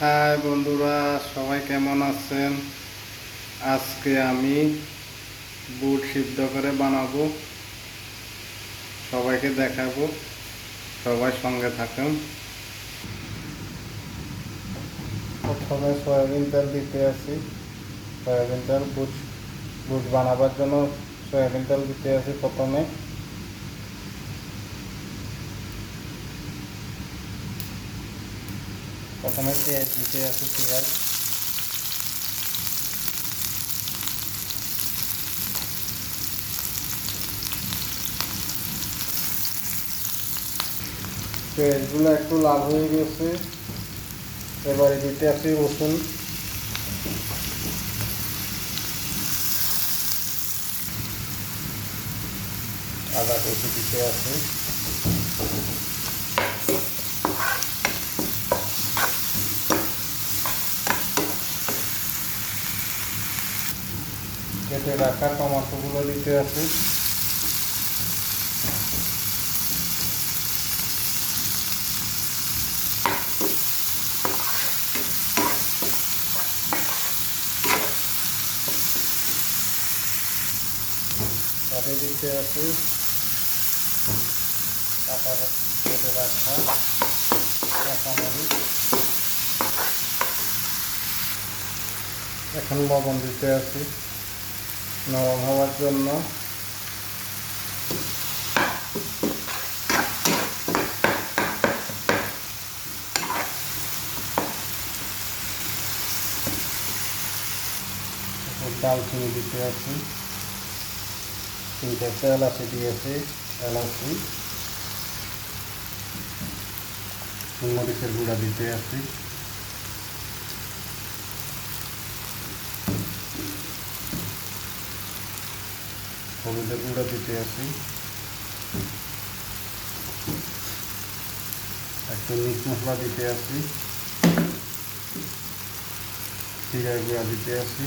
High বন্ধুরা, সবাই কেমন আছেন? আজকে আমি বুট সিদ্ধ করে বানাবো। সবাইকে দেখাবো। সবাই সঙ্গে থাকুন। প্রথমে সয়াবিন তেল দিতে আছি। সয়াবিন তেল বুট বুট বানাবার জন্য সয়াবিন তেল দিতে আসি প্রথমে। প্রথমে পেঁয়াজ দিতে আছে পেঁয়াজ পেঁয়াজগুলো একটু লাল হয়ে গেছে। এবারে দিতে আছে রসুন। আদা কষে দিতে আছে কেটে রাখা টমাটোগুলো দিতে আছে। দিতে আছে এখন লবণ দিতে আছে। নরম হওয়ার জন্য। ডালচিনি দিতে আছে। তিনটে এলাচি দিয়েছে এলাচি। মরিচের গুঁড়া দিতে আছে। হলুদের গুঁড়া দিতে আসি। একটু মিট মশলা দিতে আসি। জিরা গুঁড়া দিতে আছি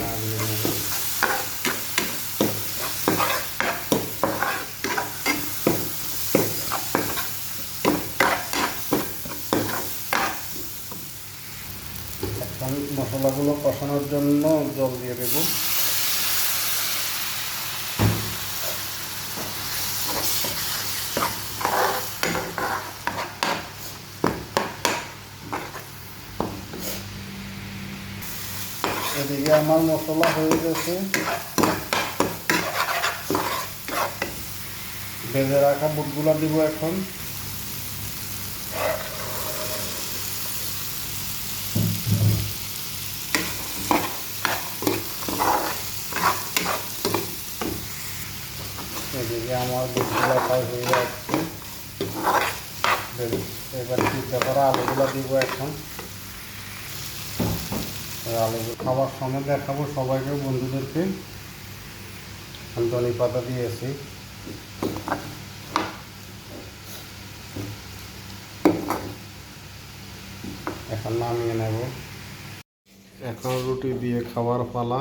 নাড়িয়ে নেব। এখন মশলাগুলো কষানোর জন্য জল দিয়ে দেব। এদিকে আমার মশলা হয়ে গেছে। বেঁধে রাখা বুটগুলা দিব এখন। এদিকে আমার দুধগুলো প্রায় হয়ে যাচ্ছে। এবার সিদ্ধ করা, আলুগুলো দিব এখন। আলুগুলো খাবার সময় দেখাবো সবাইকে, বন্ধুদেরকে। আমি ধনে পাতা দিয়েছি। এখন নামিয়ে নেব। এখন রুটি দিয়ে খাবার পালা,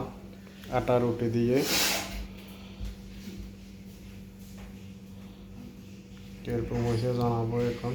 আটা রুটি দিয়ে। কীরকম হয়েছে জানাব এখন